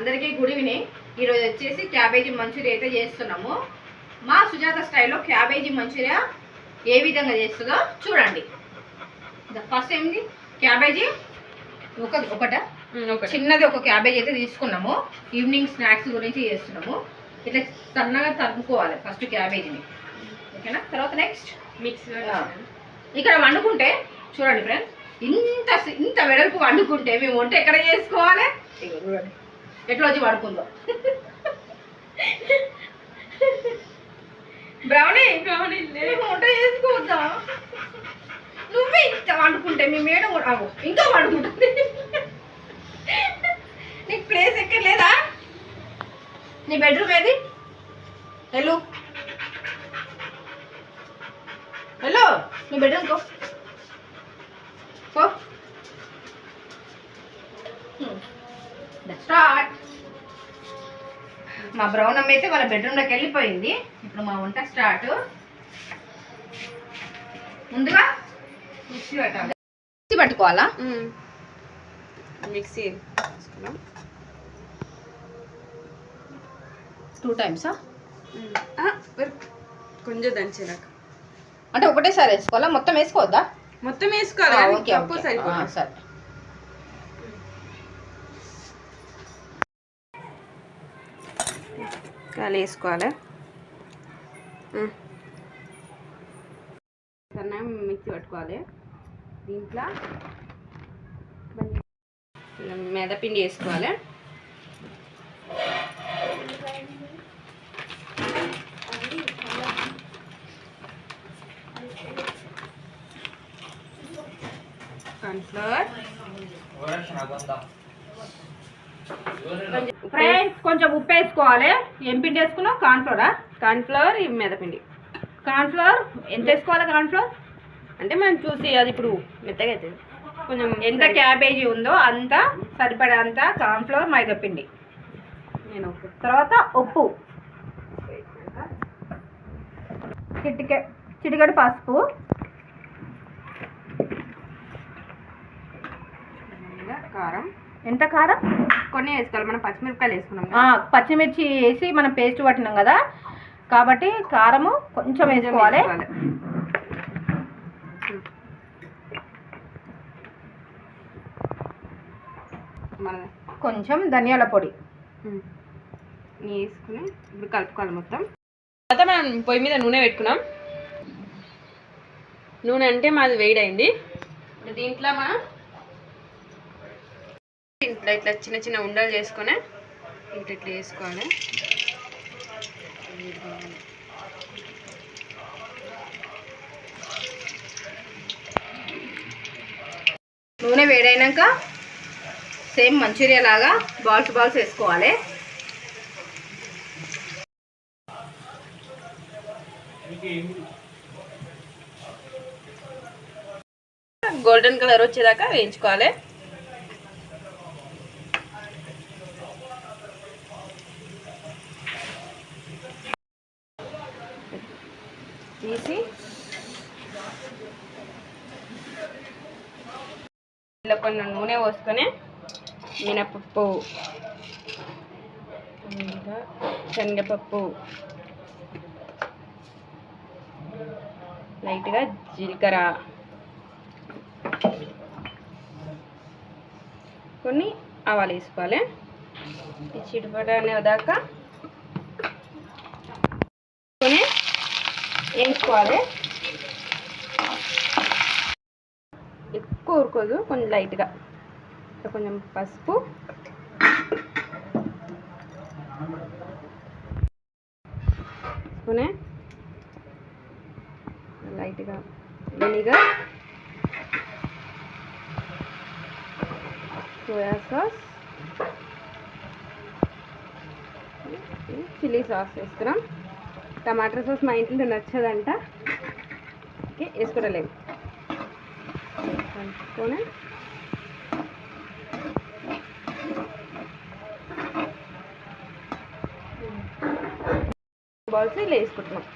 అందరికీ good evening. ఈరోజు వచ్చేసి క్యాబేజీ మంచూరియా అయితే చేస్తున్నాము. మా సుజాత స్టైల్లో క్యాబేజీ మంచూరియా ఏ విధంగా చేస్తుందో చూడండి. ఫస్ట్ ఏంటి క్యాబేజీ ఒక ఒకట. చిన్నది ఒక క్యాబేజ్ అయితే తీసుకున్నాము. ఈవినింగ్ స్నాక్స్ గురించి చేస్తున్నాము. ఇట్లా సన్నగా తరుముకోవాలి ఫస్ట్ క్యాబేజీని. ఓకేనా? తర్వాత నెక్స్ట్. మిక్స్ ఇక్కడ వండుకుంటే చూడండి ఫ్రెండ్స్ ఇంత ఇంత వెడల్పు వండుకుంటే మేము వంట ఎక్కడ చేసుకోవాలి? చూడండి. ఎట్లా వచ్చి వండుకుందో బ్రౌనీ వంట చేసుకోవద్దా నువ్వే ఇంత వండుకుంటే మీ మేడం కూడా- ఆగు, ఇంకా వండుకుంటుంది. నీకు ప్లేస్ ఎక్కడ లేదా నీ బెడ్రూమ్ ఏది? హలో హలో నీ బెడ్రూమ్ కో కో మా బ్రౌన్ అమ్మ అయితే వాళ్ళ బెడ్రూమ్లోకి వెళ్ళిపోయింది. ఇప్పుడు మా వంట స్టార్ట్ ముందుగా మిక్సీ పెట్టాలి. మిక్సీ పట్టుకోవాలా? మిక్సీ టూ టైమ్సా కొంచెం దంచినాక అంటే ఒకటేసారి వేసుకోవాలా? మొత్తం వేసుకోవద్దా? మొత్తం వేసుకోవాలి సరే. కలిసుకోవాలి? సన్న మిక్సీ పట్టుకోవాలి. దీంట్లో మెదపిండి వేసుకోవాలి. కార్న్ఫ్లవర్ ఫ్రెండ్స్ కొంచెం ఉప్పు వేసుకోవాలి. ఏం పిండి వేసుకున్నావు? కార్న్ఫ్లోరా? కార్న్ఫ్లవర్ ఈ మెదపిండి కార్న్ఫ్లోర్? ఎంత వేసుకోవాలి కార్న్ఫ్లోర్? అంటే మనం చూసి అది ఇప్పుడు మెత్తగా అవుతుంది కొంచెం ఎంత క్యాబేజీ ఉందో అంత సరిపడేంత కార్న్ఫ్లోర్ మైదా పిండి. నేను తర్వాత ఉప్పు. చిటికె చిటికెడు పసుపు. కారం. ఎంత కారం? కొన్ని వేసుకోవాలి. మనం పచ్చిమిరపకాయలు వేసుకున్నాం ఆ, పచ్చిమిర్చి వేసి మనం పేస్ట్ పట్టినాం కదా. కాబట్టి కారము కొంచెం వేసుకోవాలి. మన కొంచెం ధనియాల పొడి. వేసుకుని ఇప్పుడు కలుపుకోవాలి మొత్తం. తర్వాత మనం పొయ్యి మీద నూనె పెట్టుకున్నాం. నూనె అంటే మాది వేడైంది. ఇప్పుడు దీంట్లో మనం ఇట్లా ఇట్లా చిన్న చిన్న ఉండలు చేసుకొని ఇట్లా ఇట్లా వేసుకోవాలి. నూనె వేడైనాక సేమ్ మంచూరియా లాగా బాల్స్ బాల్స్ వేసుకోవాలి. గోల్డెన్ కలర్ వచ్చేదాకా వేయించుకోవాలి. తీసి ఇలా కొన్ని నూనె పోసుకొని మినపప్పు ఇంకా శనగపప్పు లైట్గా జీలకర్ర కొన్ని ఆవాలు వేసుకోవాలి. ఈ దాకా అనేదాకా వేసుకోవాలి. ఎక్కువ ఊరుకోదు కొంచెం లైట్గా. కొంచెం పసుపు. వేసుకునే లైట్గా vinegar. Soya sauce. Chilli sauce వేస్తున్నాం టమాటా సాస్ మా ఇంట్లో నచ్చదంట. వేసుకోవడలేదు కలుపుకొని. బాల్స్ ఇలా వేసుకుంటున్నాం.